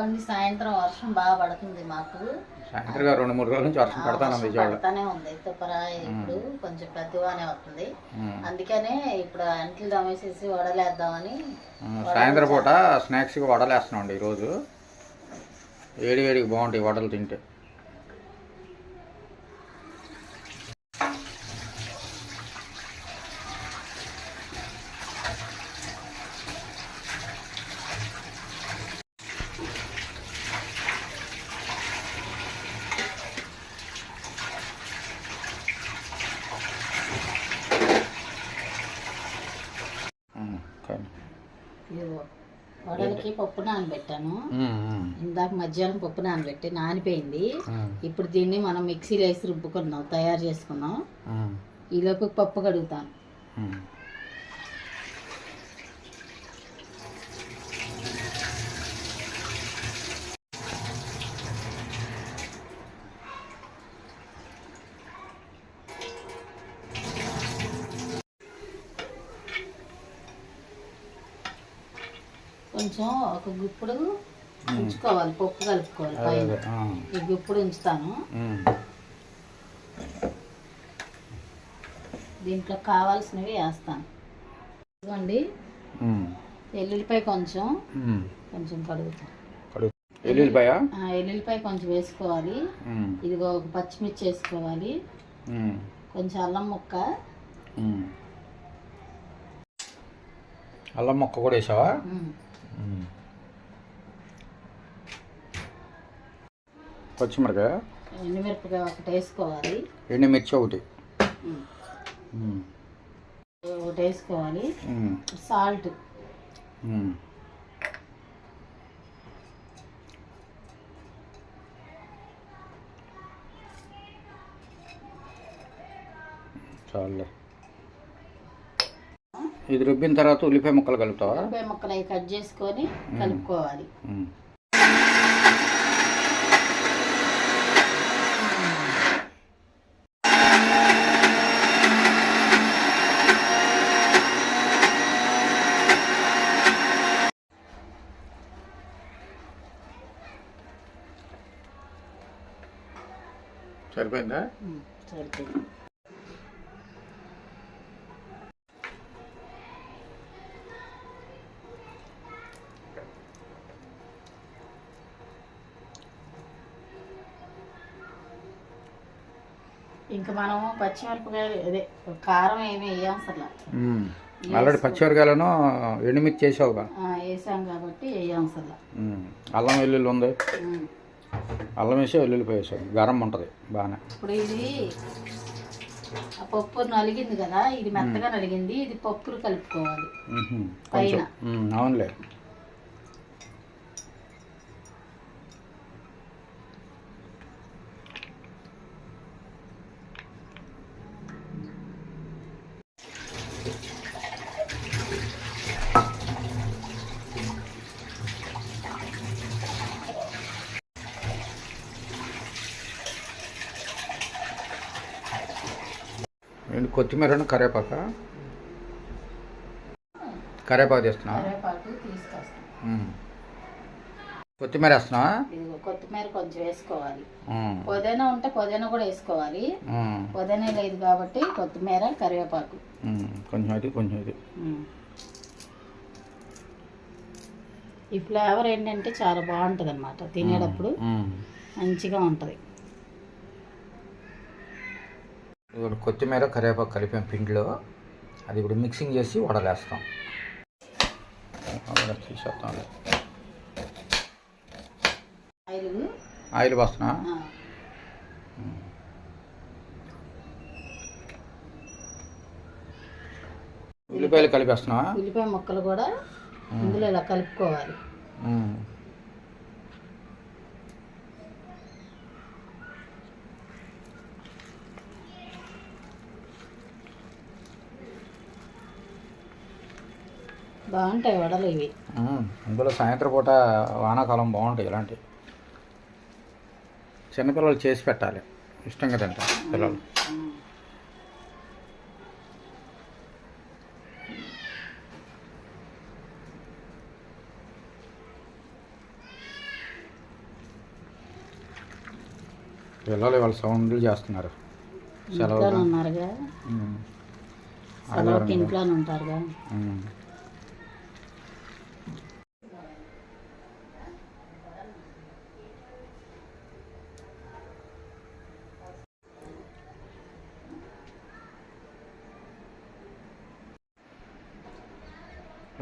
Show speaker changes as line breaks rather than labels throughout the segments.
ఇదిగోండి సాయంత్రం వర్షం బాగా పడుతుంది మాకు.
సాయంత్రం రెండు మూడు రోజుల నుంచి వర్షం పడతాను విజయవాడ.
పడతానే ఉంది. తుప్పర ఇప్పుడు కొంచెం పెద్దగానే వస్తుంది. అందుకనే ఇప్పుడు అంట్లు దమేసేసి వడలేద్దామని
సాయంత్రం పూట స్నాక్స్కి వడలేస్తున్నాం అండి ఈరోజు. వేడి వేడికి బాగుంటాయి వడలు తింటే.
వడలకి పప్పు నానబెట్టాను. ఇందాక మధ్యాహ్నం పప్పు నానబెట్టి నానిపోయింది. ఇప్పుడు దీన్ని మనం మిక్సీలో వేసి రుబ్బుకున్నాం తయారు చేసుకున్నాం ఈలోపు పప్పు కడుగుతాను. కొంచెం ఒక గుప్పుడు ఉంచుకోవాలి పప్పు కలుపుకోవాలి పైన. ఈ గుప్పుడు ఉంచుతాను. దీంట్లో కావాల్సినవి వేస్తాను. ఇదిగోండి. ఎల్లుల్లిపాయ కొంచెం. కొంచెం కడుగుతాను
కడుగు. ఎల్లుల్లిపాయ?
కొంచెం వేసుకోవాలి. ఇదిగో ఒక పచ్చిమిర్చి వేసుకోవాలి. కొంచెం అల్లం ముక్క.
అల్లం మొక్క కూడా వేసావా. పచ్చిమిరకాయ
ఎండుమిరపకాయ ఒకటి వేసుకోవాలి.
ఎండుమిర్చి ఒకటి.
ఒకటి వేసుకోవాలి. సాల్ట్.
ఉమ్. ఇది రుబ్బిన తర్వాత ఉల్లిపాయ ముక్కలు కలుపుతావా?
ఉల్లిపాయ ముక్కలు అవి కట్ చేసుకొని కలుపుకోవాలి.
సరిపోయిందా?
సరిపోయింది. ఇంకా మనము పచ్చిమిరపకాయలు అదే కారం ఏమి వేయం అసలు
ఉమ్. ఆల్రెడీ పచ్చిమిరకాయలను ఎండుమిర్చి చేసావుగా
ఆ, వేసాం కాబట్టి వేయం అసలు
ఉమ్. అల్లం వెల్లుల్లి ఉంది. అల్లం వేసి వెల్లుల్లిపాయ వేసావు గరం ఉంటుంది బాగానే
ఇప్పుడు ఇది ఆ పప్పు నలిగింది కదా ఇది మెత్తగా నలిగింది ఇది పప్పులు కలుపుకోవాలి. పైన.
అవునులే ఏంటి కొత్తిమీర కరేపాక కరేపాకు తీస్తున్నా
తీసుకొస్తాం.
కొత్తిమీర వేస్తున్నావా
ఇదిగో కొత్తిమీర కొంచెం వేసుకోవాలి. పుదీనా ఉంటే పుదీనా కూడా వేసుకోవాలి. పుదీనా లేదు కాబట్టి కొత్తిమీర కరివేపాకు
కొంచెం ఇది కొంచెం
ఉమ్. ఈ ఫ్లేవర్ ఏంటంటే చాలా బాగుంటుంది అనమాట తినేటప్పుడు. మంచిగా ఉంటుంది.
ఇప్పుడు కొత్తిమీర కరివేపాకు కలిపాం పిండిలో అది ఇప్పుడు మిక్సింగ్ చేసి వడలేస్తాం. వడ తీసేస్తాం
ఆయిల్?
పోస్తున్నా? ఉల్లిపాయలు కలిపేస్తున్నావా?
ఉల్లిపాయ ముక్కలు కూడా ఇందులో ఇలా కలుపుకోవాలి. బాగుంటాయి వడలు ఇవి.
ఇందులో సాయంత్రం పూట వానాకాలం బాగుంటాయి ఇలాంటివి. చిన్నపిల్లలు చేసి పెట్టాలి. ఇష్టంగా తింటారు పిల్లలు. పిల్లలు వాళ్ళ సౌండ్లు చేస్తున్నారు. సెలవు
ఇంట్లోనే ఉంటారుగా.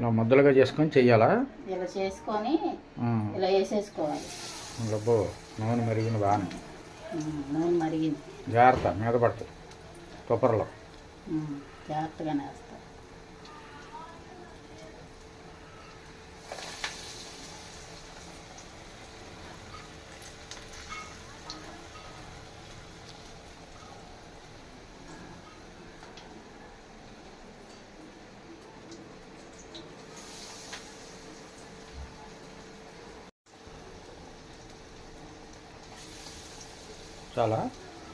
ఇలా ముద్దలుగా చేసుకొని చెయ్యాలా?
ఇలా చేసుకొని. ఇలా వేసేసుకోవాలి.
డబ్బు నూనె మరిగిన బాగానే.
ఉమ్, నూనె మరిగింది.
జాగ్రత్త మీద పడుతుంది. కొబ్బరిలో.
జాగ్రత్తగానే వేస్తారు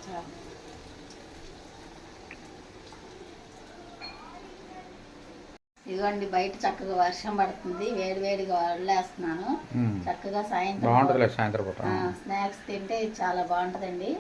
చాలా.
ఇదిగోండి బయట చక్కగా వర్షం పడుతుంది. వేడి వేడిగా వడలేస్తున్నాను
ఉమ్.
చక్కగా సాయంత్రం స్నాక్స్ తింటే చాలా బాగుంటుందండి.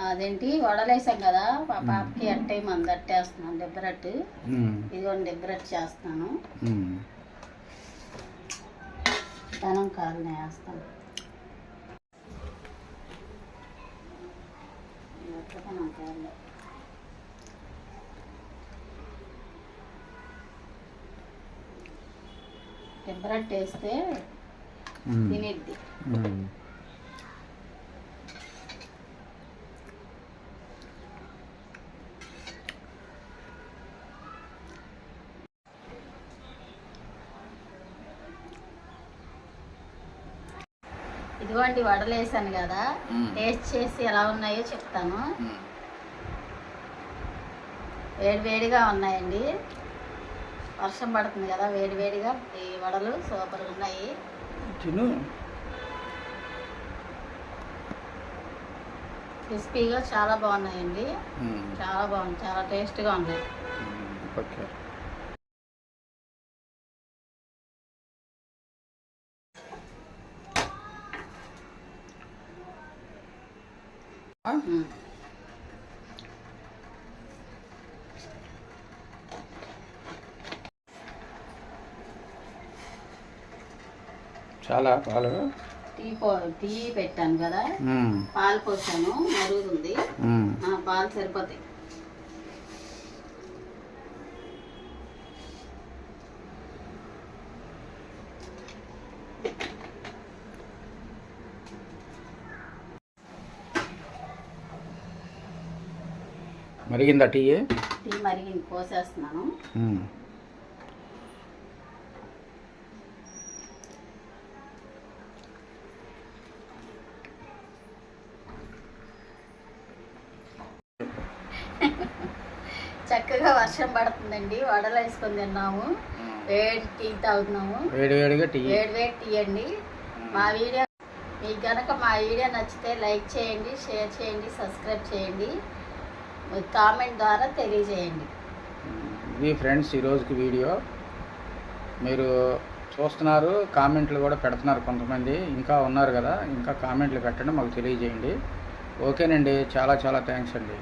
అదేంటి? వడలేసాం కదా మా పాపకి అట్టే మంది అట్టేస్తున్నాను దెబ్బరట్టు.
ఉమ్.
ఇదిగోండి దెబ్బరట్టు చేస్తున్నాను.
ఉమ్.
ధనం కారుని వేస్తాను. దెబ్బరట్టు వేస్తే. తినేద్ది. ఇదిగోండి వడలు వేసాను కదా. టేస్ట్ చేసి ఎలా ఉన్నాయో చెప్తాను. వేడి వేడిగా ఉన్నాయండి. వర్షం పడుతుంది కదా వేడి వేడిగా ఈ వడలు సూపర్గా ఉన్నాయి. క్రిస్పీగా చాలా బాగున్నాయండి. చాలా బాగుంది చాలా టేస్ట్గా ఉన్నాయి.
చాలా పాలు.
టీ టీ పెట్టాను కదా.
ఉమ్.
పాలు పోసాను. మరుగుతుంది. ఆ, పాలు సరిపోతాయి.
మరిగిందా టీ?
టీ మరిగింది పోసేస్తున్నాను. చక్కగా వర్షం పడుతుందండి వడలు వేసుకొని తిన్నాము. వేడి టీ తాగుతున్నాము.
వేడి వేడిగా టీ.
వేడి వేడి టీ అండి. మా వీడియో మీకు కనుక మా వీడియో నచ్చితే లైక్ చేయండి షేర్ చేయండి సబ్స్క్రైబ్ చేయండి. కామెంట్ ద్వారా తెలియజేయండి.
ఇది ఫ్రెండ్స్ ఈరోజుకి వీడియో మీరు చూస్తున్నారు కామెంట్లు కూడా పెడుతున్నారు కొంతమంది ఇంకా ఉన్నారు కదా ఇంకా కామెంట్లు పెట్టండి మాకు తెలియజేయండి. ఓకేనండి చాలా చాలా థ్యాంక్స్ అండి.